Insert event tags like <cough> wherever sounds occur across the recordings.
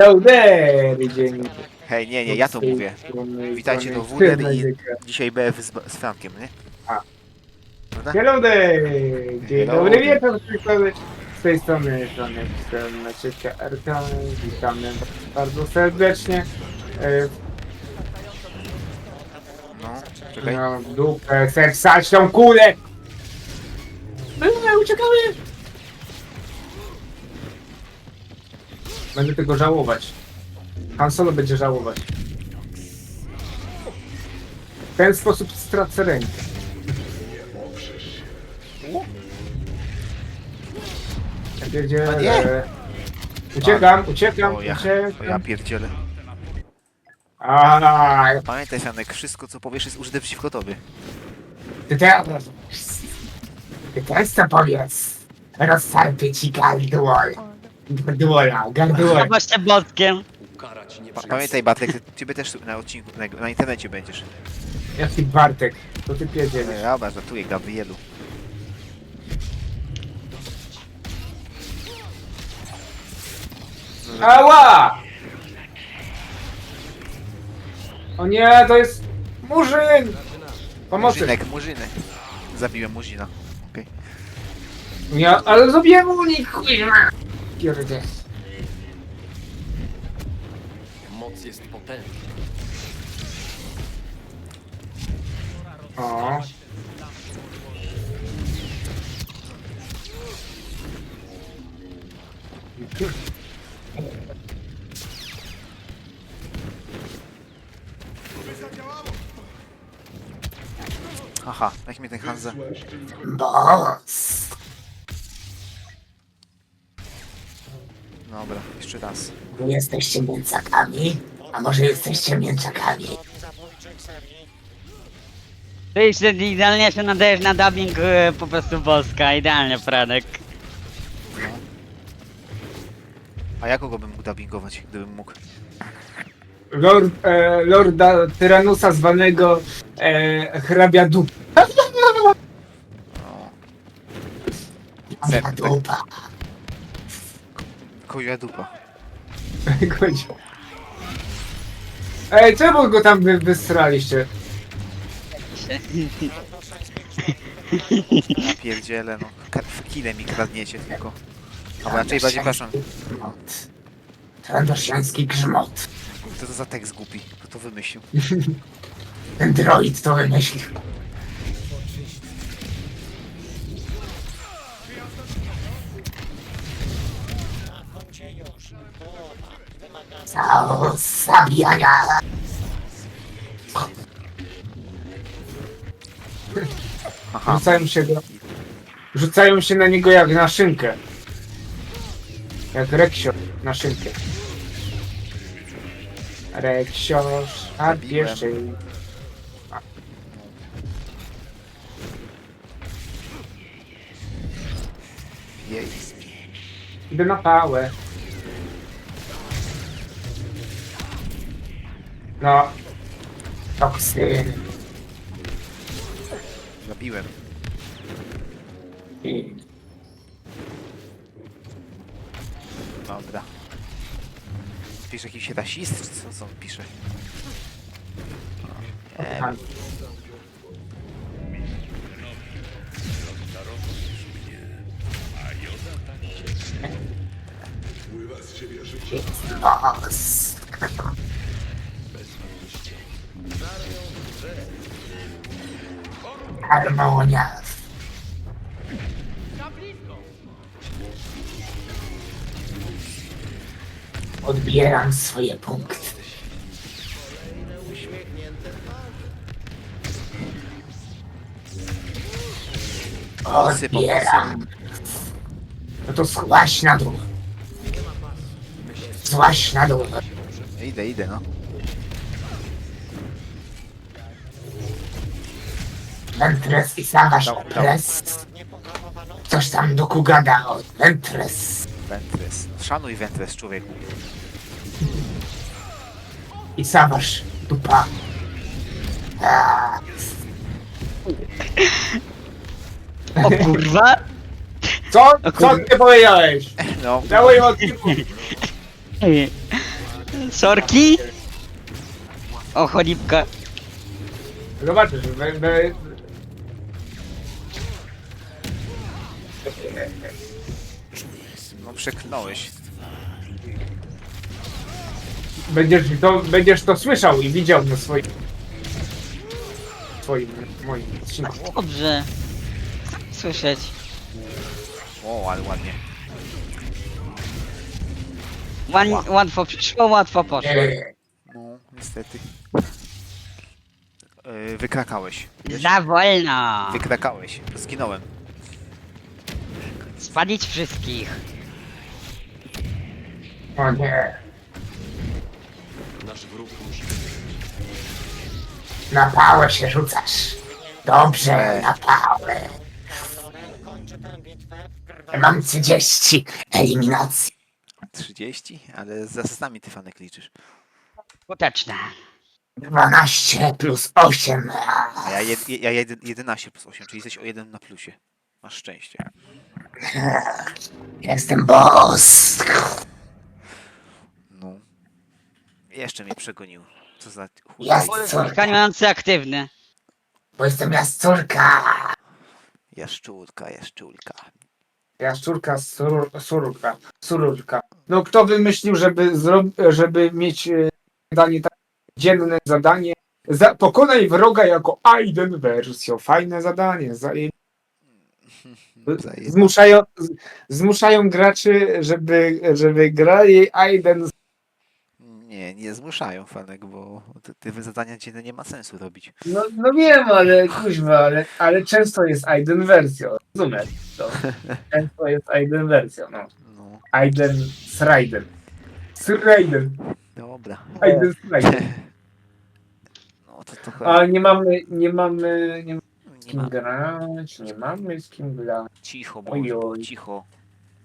Laudery, dzień. Hej, nie, nie, ja to mówię. Witajcie do WDR i dzisiaj BF z, z Frankiem, nie? A. Prawda? Hello there! Dzień Hello dobry wieczór, przykłady. Z tej strony Żonek, strona ciecia Erkan. Witamy bardzo serdecznie. E, No, czekaj. No, w dupę, seksaczną kulę! Eee, uciekamy! Będę tego żałować. Han Solo będzie żałować. W ten sposób stracę rękę. Ja pierdzielę. Uciekam, uciekam, O ja, o uciekam. ja pierdzielę. Aj, Pamiętaj, Franek, wszystko co powiesz jest użyte przeciwko tobie. Ty teraz... Ty teraz co powiedz? Rozsarpię ci gardło. Gardłola, gardłola. Właśnie boskiem. Pa pamiętaj, Bartek, ty- ciebie też na odcinku, na, na internecie będziesz. Jaki Bartek? To ty pierdzielisz. Dobra, żartuję, Gabrielu. Ała! O nie, to jest... Murzyn! Pomocy. Murzynek, murzynek. Zabiłem murzina. Okej. Ja, ale zrobiłem unik, kurwa! Pierdzie. Moc jest potężna. O. Aha, jak mnie ten Hanza. Boss. Dobra, jeszcze raz. Wy jesteście mięczakami? A może jesteście mięczakami? Ty jeszcze idealnie się nadajesz na dubbing e, po prostu boska, idealnie Franek. A ja kogo bym mógł dubbingować, gdybym mógł? Lord, e, lorda Tyranusa zwanego e, hrabia dup. O, Hrabia dupa. Koja dupa. <laughs> Chodź. Ej, czemu go tam wy, wysraliście? Ja pierdzielę, no. Ka- W kile mi kradniecie tylko. A raczej bardziej przepraszam. Grzmot. Trandoszański grzmot. Co to za tekst głupi? Kto to wymyślił? <laughs> Ten droid to wymyślił. Cał zabijania. Aha, Rzucają się go. Rzucają się na niego jak na szynkę. Jak reksio na szynkę. Reksio, a Zabiłem. jej. Idę na pałę. No. Toksyn. Zabiłem. Dobra. Pisze jakiś rasist, czy co, co on pisze? Nie, Boss. Harmonia. Odbieram swoje punkty. Odbieram. No to złaś na dół. Złaś na dół. idę, idę, no. Ventres i Savasz Dobra. Pres. Coś tam do Kugada o Ventres. Ventres. Szanuj Ventres, człowieku. I Savasz dupa. O kurwa! Co? O Co ty powiedziałeś? No, odcinku. Ej, Sorki? O, cholipka. Zobaczysz, będę... przeklnąłeś. Będziesz to, będziesz to słyszał i widział na swoim... swoim, moim odcinku. Dobrze. Słyszeć. O, ale ładnie. Łan, Ła. łatwo przyszło, łatwo poszło. No, niestety. Yy, wykrakałeś. Wiesz? Za wolno. Wykrakałeś. Zginąłem. Spalić wszystkich. O nie. Nasz wróg musi Na pałę się rzucasz. Dobrze, na pałę. Mam 30 eliminacji. 30? Ale z asystami ty fanek liczysz. Skuteczne. 12 plus 8. A ja, jed, ja jed, 11 plus 8, czyli jesteś o 1 na plusie. Masz szczęście. Jestem boss. Jeszcze mnie przegonił. Co za chuj. Jest. Skanujący aktywny. Bo jestem jaszczurka. Jaszczurka, jaszczurka. Jaszczurka, sur, sururka. Sururka. No kto wymyślił, żeby, zro- żeby mieć e, zadanie tak, dzienne zadanie? Za, pokonaj wroga jako Aiden wersją. Fajne zadanie. Zaje, zmuszają, z- zmuszają graczy, żeby, żeby grali Aiden. z- Nie, nie zmuszają fanek, bo te, te zadania dzienne nie ma sensu robić. No, no wiem, ale kuźwa, ale, ale często jest Aiden wersją. Rozumiesz to? <laughs> Często jest Aiden wersją, no. No, Aiden z Raiden. Z Raiden. dobra. Aiden z Raiden. <laughs> No to trochę Ale nie mamy, nie mamy, nie mamy z nie kim ma. grać, nie mamy z kim grać. Cicho, Oj, bo oj. cicho.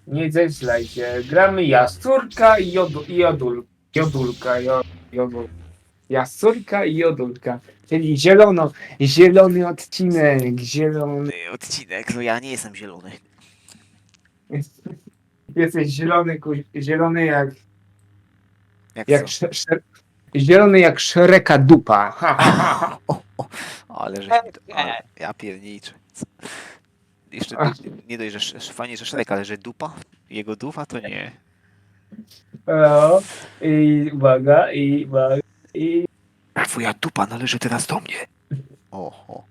Nie zeźlaj się. Gramy Jasturka i jodu, i jodul, Jodulka. Jo, jodul. Jasturka i Jodulka. Czyli zielono, zielony odcinek, zielony. Odcinek, no ja nie jestem zielony. <laughs> Jesteś zielony, zielony jak, Jak, jak co? sze, sze, zielony jak szereka dupa. Ha, ha, ha, ha. <laughs> O, o, ale że. Ale, ja pierniczę. Jeszcze nie dość, że sz- fajnie, że Szrek, ale że dupa? Jego dupa to nie. No, i uwaga, i uwaga, i Twoja dupa należy teraz do mnie. O, o.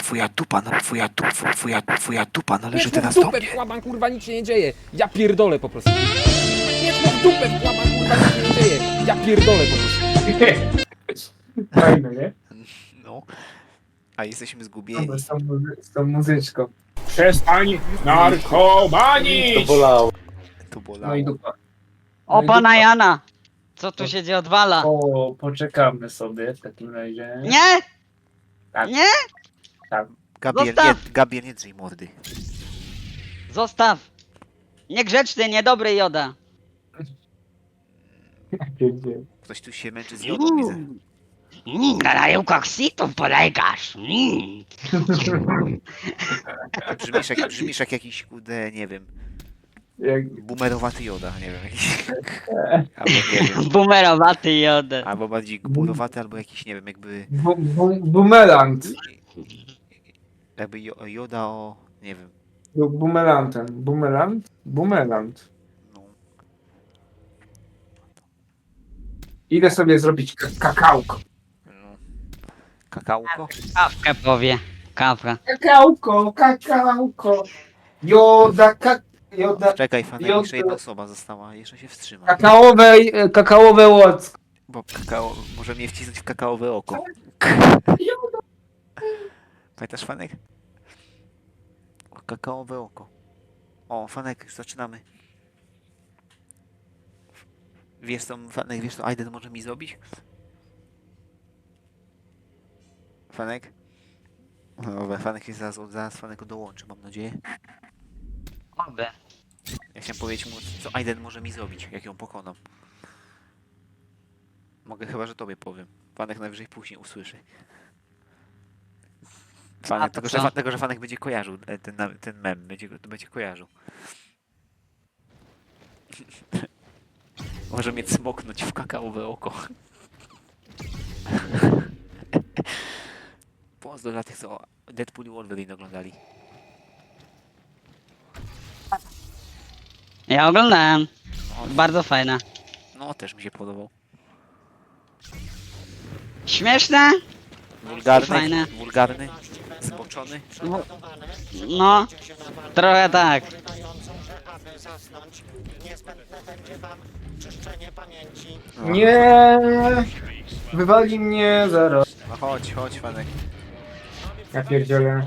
Twoja dupa, na- twoja dupa, twoja, twoja dupa należy Wiesz, w teraz do dupę mnie. wkładam, kurwa, nic się nie dzieje. Ja pierdolę po prostu. Wiesz, no w dupę wkładam, kurwa, nic się nie dzieje. Ja pierdolę po prostu. <laughs> fajne, nie? No. A jesteśmy zgubieni. Z, tą muzy- z tą muzyczką. Przestań narkomani! To bolało. No i dupa. O, i pana. Jana. Co tu się dzieje odwala? O, poczekamy sobie w takim razie. Nie? Tak. Nie? Gabriel, nie, Zostaw. Nie drzyj mordy. Zostaw. Niegrzeczny, niedobry Joda. <laughs> Ktoś tu się męczy z jodą, widzę. Mm, na rajówkach sitów polegasz. Mm. Brzmisz jak, brzmisz jak jakiś, kurde, nie wiem, Jak, boomerowaty joda, nie wiem, jakiś... <laughs> Albo nie wiem, Bumerowaty Joda. albo bardziej gburowaty, albo jakiś, nie wiem, jakby... bu, bu, bumelant. Jakby jo, joda o, nie wiem, Był bumelantem. Bumelant? Bumelant. no... Idę sobie zrobić ka- kakałko. no kakałko? Kawkę powie. Kawka. Kakałko, kakałko. Joda, kak... Joda. Czekaj, fanek, jeszcze jedna osoba została, jeszcze się wstrzyma. Kakaowe, kakaowe łock. Bo kakao, może mnie wcisnąć w kakaowe oko. Pamiętasz, Fanek? O, kakaowe oko. O, Fanek, zaczynamy. Wiesz co, Fanek, wiesz co Aiden może mi zrobić? Fanek? No Dobra, Fanek jest zaraz, zaraz Fanek dołączy, mam nadzieję. Oby. Ja chciałem powiedzieć mu, co Aiden może mi zrobić, jak ją pokonam. Mogę chyba, że tobie powiem. Fanek najwyżej później usłyszy. A Fanek, tego, co? że, fa- że Fanek będzie kojarzył e, ten, na- ten mem, będzie, go- będzie kojarzył. <laughs> Może mnie cmoknąć w kakaowe oko. <laughs> Pozdro dla tych, co Deadpool i Wolverine oglądali. Ja oglądałem. Bardzo fajne. No, też mi się podobał. Śmieszne? Wulgarny, Fajne. wulgarny, zboczony. No, trochę tak. Nie. Wywali mnie zaraz. No chodź, chodź, Fanek. Ja pierdzielę.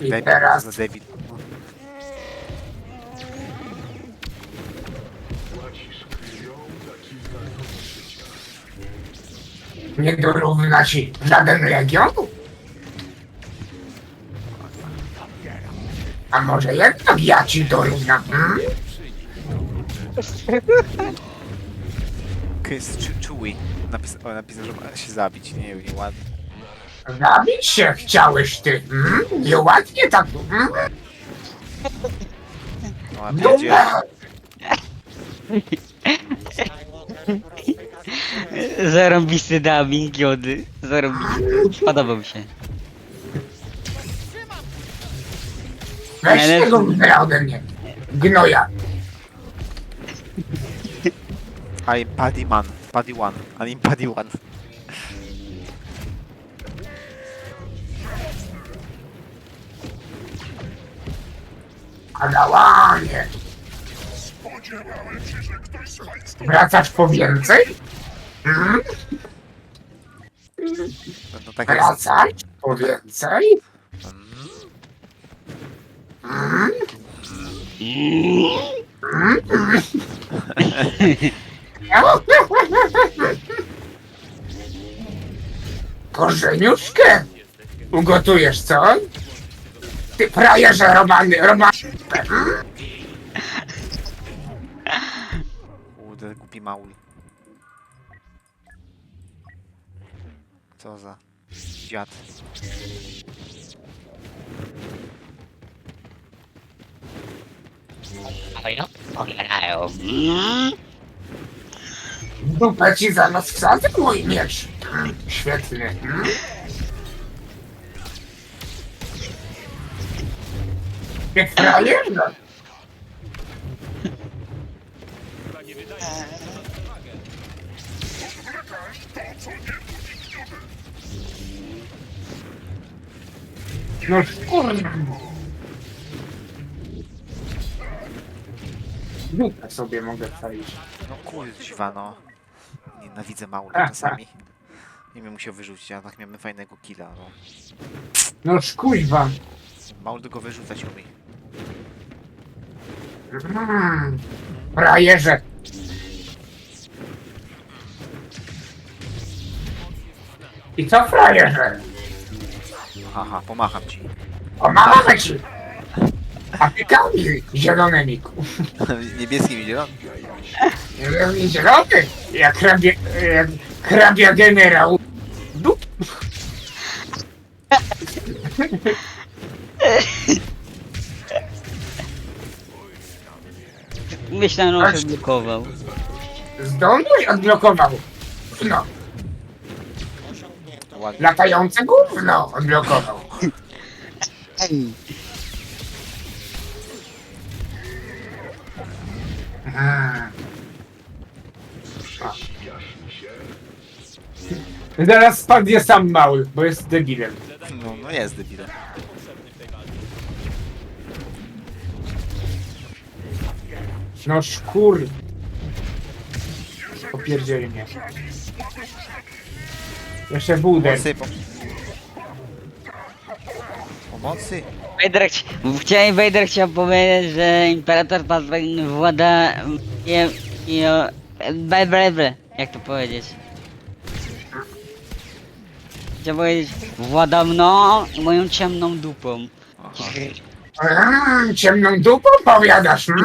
I teraz- za debil. Nie dorówna ci żaden legion? A może jednak ja ci dorównam? Hmm? Kys czy czuły. Napis, o, napisał, że ma się zabić. Nie wiem, nieładnie. Zabić się chciałeś ty? Hmm? Nieładnie tak. Hmm? No, a pierdzie, Zarąbisty dubbing, jody. Zarąbisty. Podobał mi się. Weź Ale- tego wybiera ode mnie. Gnoja. I'm Paddy Man. Paddy One. I'm Paddy One. Adałanie. Wracasz po więcej? Hmm? No tak jest. Wracać po więcej? Korzeniuszkę ugotujesz, co? Ty frajerze Romany, Romany. Kurde, głupi maul. Co za dziad. Mm. W Dupę ci zaraz wsadzę mój miecz. Świetny. Mm. Ty frajerze. No kurwa. Dupę sobie mogę wsadzić. No kurwa no. Nienawidzę maula czasami. Nie bym musiał wyrzucić, a tak miałem fajnego killa, no. No szkuźwa. Maul tylko wyrzucać umie. Mm, frajerze. I co frajerze? Haha, pomacham ci. Pomagamy ci. Aplikami zielonymi. <laughs> Niebieskim i zielonym. Zielony zielony. Jak hrabia, jak hrabia generał. Dup. <laughs> Myślałem, że się blokował. Zdolność odblokował. No, Ładnie. latające gówno odblokował. Mm. Zaraz spadnie sam mały, bo jest debilem. No, no jest debilem. No szkur. Popierdzieli mnie. Jeszcze budę. O Pomocy? Vader, chci- chciałem, Vader chciał powiedzieć, że Imperator Palpatine włada... Je, je, ble, ble, ble. Jak to powiedzieć? Chciał powiedzieć, włada mną i moją ciemną dupą. Ciemną dupą powiadasz, mm?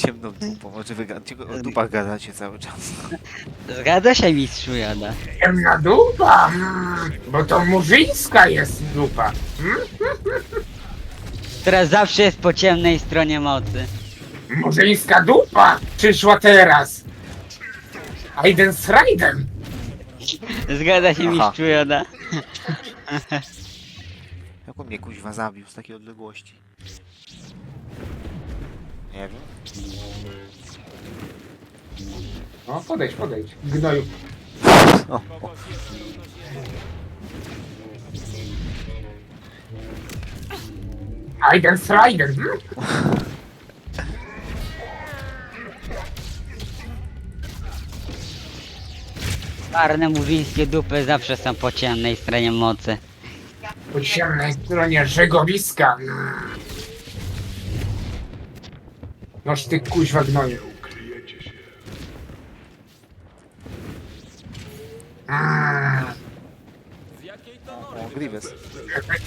Ciemną dupą, może wy ga- o dupach gadacie cały czas. Zgadza się mistrzu Jada. Ciemna dupa, mm, bo to murzyńska jest dupa. Mm? Która zawsze jest po ciemnej stronie mocy. Murzyńska dupa przyszła teraz. Aiden z Raiden. Zgadza się Aha. mistrzu Jada. Jak on mnie kuźwa zabił z takiej odległości? Nie wiem. No, podejdź, podejdź. Gnoju. O, o. Aiden z Raiden. Mm? Czarne murzyńskie dupy zawsze są po ciemnej stronie mocy. Po ciemnej stronie żegowiska. Mm. Noż ty kuźwa gnoju. Mm. o Grievous.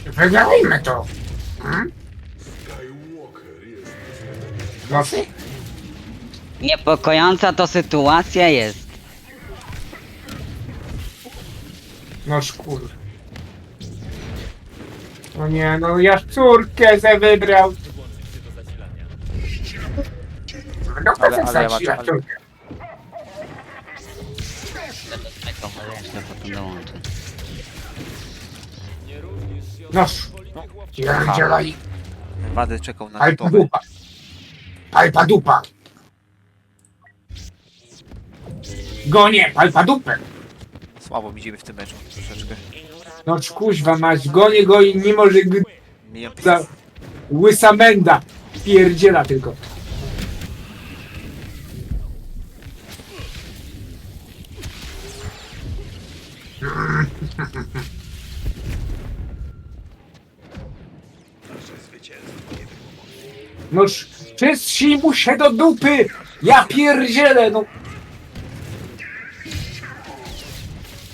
Wygrajmy to. Hmm? No, Niepokojąca to sytuacja jest. no szkur. No nie, no ja córkę ze wybrał. No Ale- ale ale, ja córkę. Tego może jeszcze potem dołączę. Noż. Pierdzielaj. Wady czekał na Alpa gotowe. dupa. Alpa dupa. Gonie, alpa dupę. Słabo mi idziemy w tym meczu troszeczkę. No kuźwa mać, gonie go i nie może g- za łysa menda. Pierdziela tylko. Noż, przystrzyj mu się do dupy! Ja pierdzielę, no!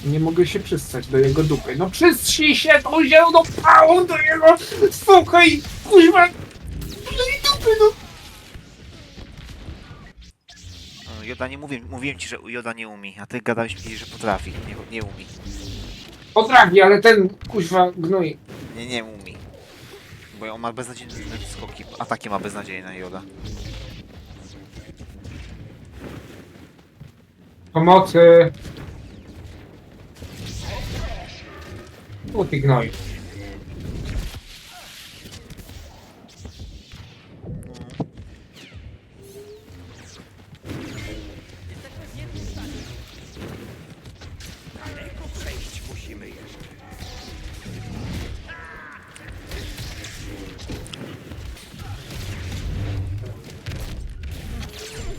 Nie mogę się przystać do jego dupy. No przystrzyj się tą zieloną pałą do jego suchej, kuźwa, tej dupy, no! Joda nie mówię, mówiłem ci, że Joda nie umie, a ty gadałeś mi, że potrafi. Nie, nie umie. Potrafi, ale ten kuźwa gnoi. Nie, nie umie. Bo on ma beznadziejne skoki. Ataki ma beznadziejne Joda. Pomocy. U ty gnoi.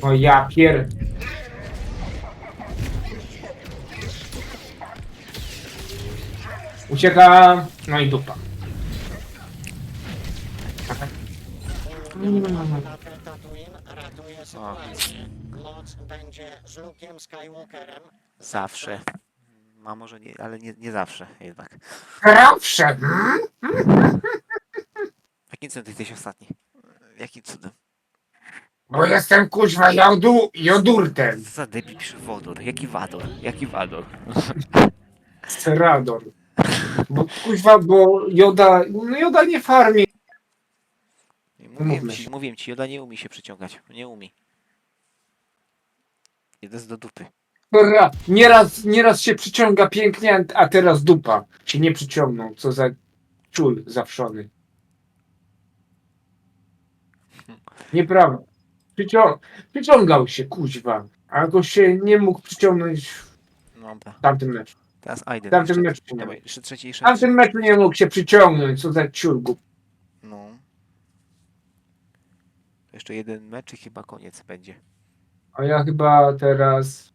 O ja pier... Ucieka... No i dupa. Tatooine ratuje sytuację. Moc będzie z Luke'em Skywalkerem. Zawsze. Ma może nie, ale nie, nie zawsze jednak. Krawsze! Hmm? Jakim cudem ty jesteś ostatni? Jakim cudem? Bo jestem kuźwa jodu, jodurtem. Co za debil pisze wodor? Jaki wador? Jaki wador? Serador. Bo kuźwa, bo joda... No joda nie farmi. Mówiłem Mówmy ci, mówiłem ci, Joda nie umie się przyciągać. Nie umie. Jeden z do dupy. Ra, nieraz, nieraz się przyciąga pięknie, a teraz dupa się nie przyciągnął. Co za czul zawszony. <laughs> Nieprawda. Przycią przyciągał się, kuźwa. A go się nie mógł przyciągnąć w Dobra. tamtym meczu. Teraz Aiden. Tamten jeszcze, mecz nie dawaj, jeszcze trzeci, W jeszcze tamtym meczu nie mógł się przyciągnąć. Co za ciurgu. No. Jeszcze jeden mecz i chyba koniec będzie. A ja chyba teraz...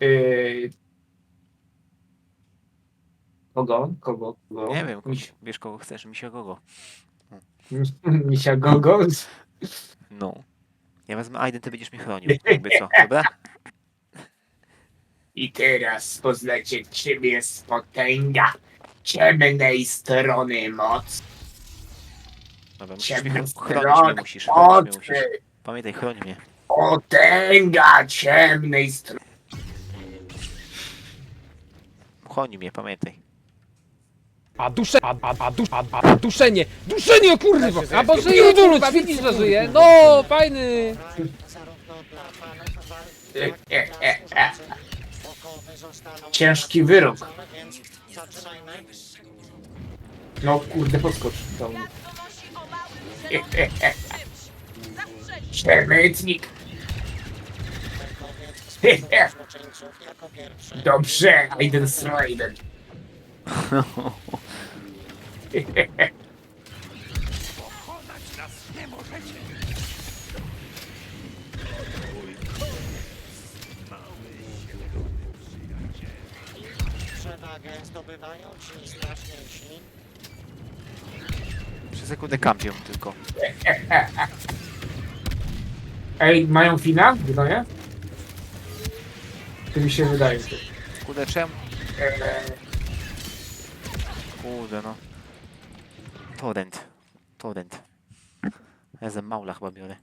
Yy, Kogo? Kogo? Kogo? Nie wiem, wiesz kogo chcesz, misia kogo. <laughs> misia Gogo? No. Ja wezmę Aiden, ty będziesz mnie chronił, <laughs> jakby co, dobra? I teraz poznacie, czym jest potęga ciemnej strony mocy. Dobra, musisz mnie chronić mnie musisz, chronić mnie musisz. Pamiętaj, chroń mnie. Potęga ciemnej strony. Chroni mnie, pamiętaj. A dusze, a, a, a, dusz, a, a, a duszenie, duszenie kurwa! A bo żyje kurwa, widzisz, że żyje? No, fajny! E, e, e, e. Ciężki wyrok. No kurde, podskocz do mnie. Przemytnik. Wypowiedz wskazuje złoczyńców jako pierwszy. Dobrze, Aiden Sraiden. <laughs> Przewagę zdobywają ci straszniejsi. Przez sekundę kampią tylko. Ej, mają fina? Gnoje? To mi się wydaje. Kurde, czemu? Eee, Kurde, no. Torrent. Torrent. Ja za maula chyba biorę.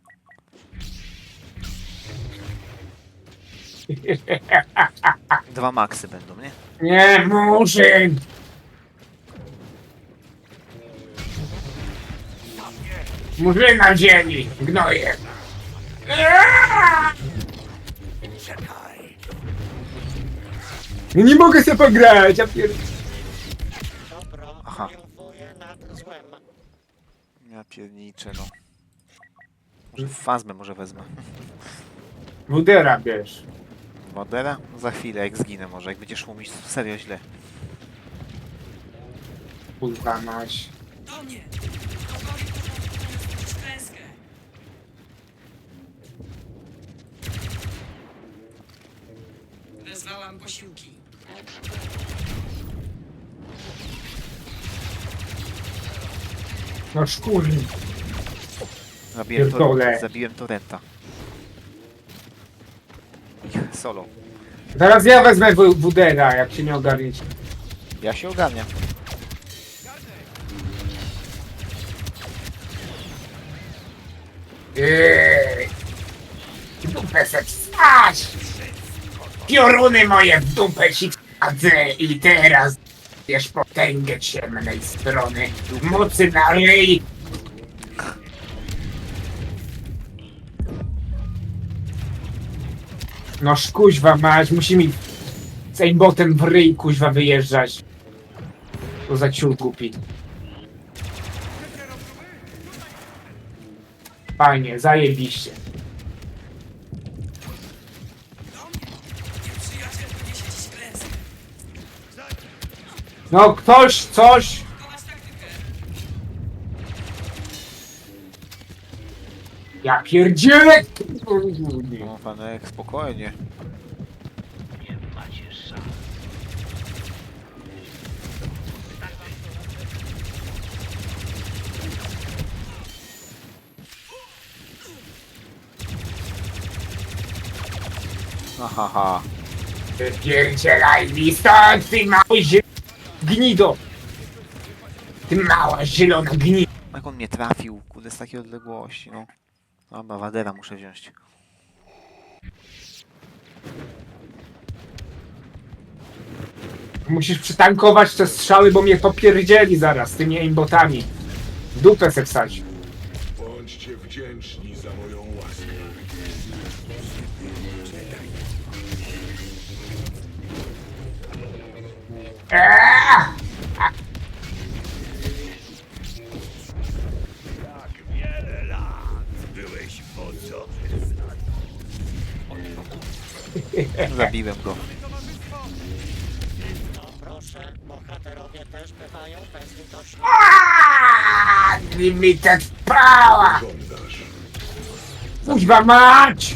<laughs> Dwa maksy będą, nie? Nie, Murzyn! Murzyna wzięli, gnoje. Nie mogę sobie pograć, ja pier... Ja pierniczę, no. Może fazmę może wezmę. <laughs> Wudera bierz. Modera? Za chwilę, jak zginę może, jak będziesz mówić serio źle. Kurwa maś. Wezwałam posiłki. No szkurni. Zabiłem, Pierdolę. to, zabiłem Torrenta. Solo. Zaraz ja wezmę W- Wudera, jak się nie ogarniecie. Ja się ogarniam. Eee, w dupę se wstać! Pioruny moje w dupę ci wsadzę i teraz wiesz potęgę ciemnej strony mocy na ryj. No kuźwa mać, musi mi z aimbotem w ryj kuźwa wyjeżdżać. To za ciul głupi. Fajnie, zajebiście. No ktoś, coś. Ja pierdzielę. No, panek, spokojnie. Ahaha. Pierdzielaj mi stąd, ty mały. Gnido. Ty mała zielona gnido. Jak on mnie trafił, kurde, z takiej odległości, no. Dobra, Wadera muszę wziąć. Musisz przytankować te strzały, bo mnie to pierdzieli zaraz tymi aimbotami. Dupę se wsadź. Eee! Zabiłem go. No proszę, bohaterowie też bywają bezlitośni. Aaaa! Limited power! Żądasz. Kuźwa mać!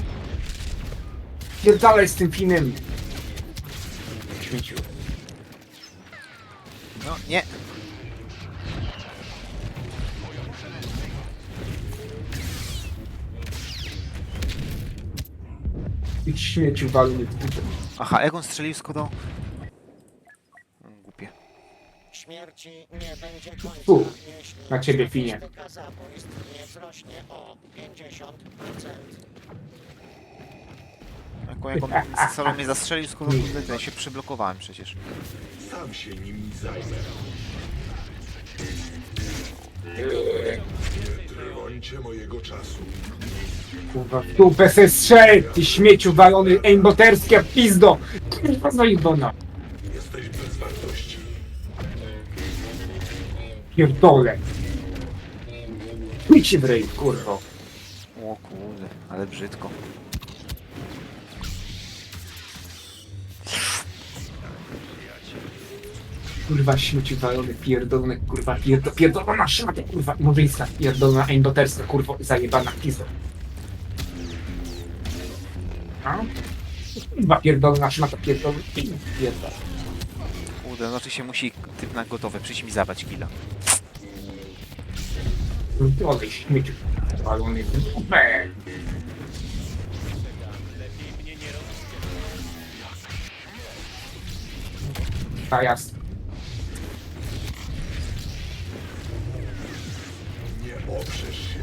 Pierdalaj z tym finem. Śmieciu. No, nie. Tych śmieciu walny. Aha, Egon strzelił skoro... Mm, Głupie. Śmierci nie będzie końca, Fu, jeśli na ciebie, Finie. statystyka zabójstw nie wzrośnie o 50%. Jak Egon skoro mnie zastrzelił, skoro ja się przyblokowałem przecież. Sam się nimi zajmę. Nie mojego czasu. Kurwa, w dupę se strzel, ty śmieciu walony aimboterskie pizdo! Kurwa zajebana. Jesteś bez wartości. Pierdolę. Pójdź się w rej, kurwo. O kurde, ale brzydko. Kurwa śmieci walony, pierdolone, kurwa, pierdo, pierdolona szmata, kurwa, murzyńska, pierdolona aimboterska, kurwa, zajebana pizdo. A? Kurwa, pierdolona szmata, pierdolona, pierdolona. Kurde, znaczy się musi typ na gotowe przyjść mi zabrać killa. Olej śmieciu, walony, dupę. A jasne. Oprzesz się.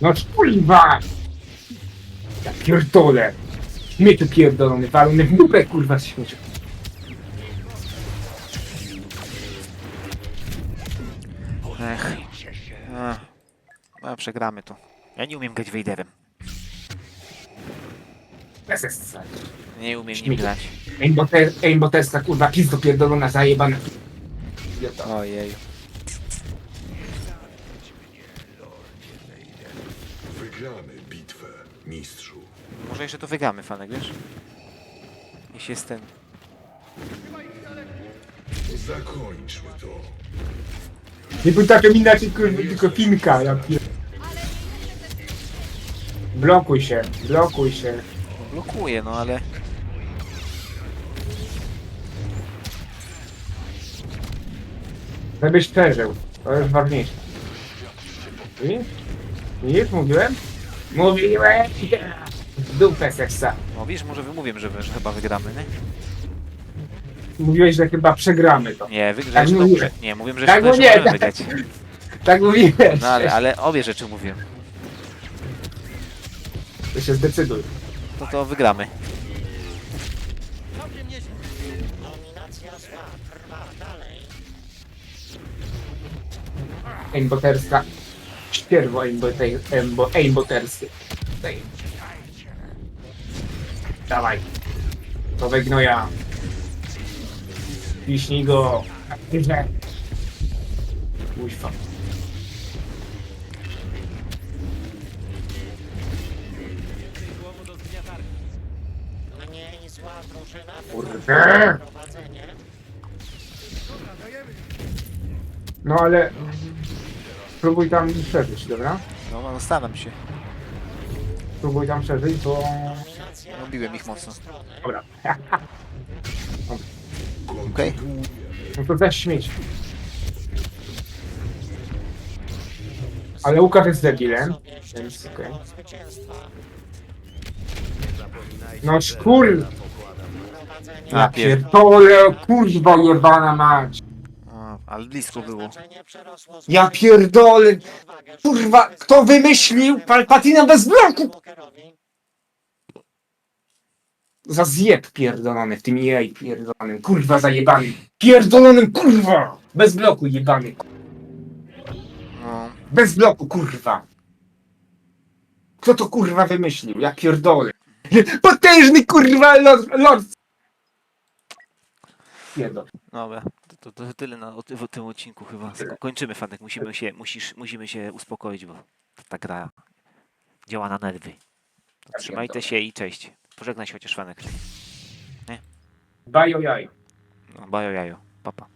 No kurwa! Ja pierdolę! Śmieciu pierdolony, walony w dupę, kurwa, śmieciu. Ech. Ech. No, przegramy to. Ja nie umiem grać. SSC. Nie umiem nim Śmieci. grać. Aimboterska, kurwa, pizdo pierdolona, zajebana. Idiota. Ojej. Wygramy bitwę, mistrzu. Może jeszcze to wygramy, Fanek, wiesz? Jeśli jest ten... Zakończmy to. Nie potrafię inaczej, kurwa, tylko finka, ja pier... Blokuj się, blokuj się. Blokuje, no ale... Żebyś przeżył. To jest ważniejsze. I? Widzisz, mówiłem? Mówiłem! W Dupę seksa. No może wymówię, że, że chyba wygramy, nie? Mówiłeś, że chyba przegramy to. Nie, Tak to... mówiłem. Nie, mówiłem, że Tak jeszcze mówiłem, możemy tak. wygrać. Tak mówiłeś. No ale, ale obie rzeczy mówiłem. To się zdecyduj. To to wygramy. Dominacja zła trwa dalej. Aimboterska. Ścierwo aimbote- aimbo- aimboterskie. Dawaj. To wygnoja. Piśnij go. Drużyna Kurde. No ale... Spróbuj tam przeżyć, dobra? No, no staram się. Spróbuj tam przeżyć, bo... Robiłem ich mocno. Dobra. <laughs> Okej. No to też śmieć. Ale Łukasz jest debilem, więc okej. No szkur! Ja pierdolę, kurwa jebana mać! Ale blisko było. Ja pierdolę! Kurwa, kto wymyślił Palpatina bez bloku? Za zjeb pierdolony w tym jej pierdolonym, kurwa zajebanym. Pierdolonym, kurwa! Bez bloku jebany, No, bez bloku, kurwa. Kto to kurwa wymyślił? Ja pierdolę. Potężny kurwa lord, lord. Pierdol. dobra. To, to, tyle na, o, o tym odcinku chyba. Kończymy, Fanek. Musimy się, musisz, musimy się uspokoić, bo ta gra działa na nerwy. To Trzymajcie się i cześć. Pożegnaj się chociaż, Fanek. Bajo jaj. No, bajo jajo. Papa.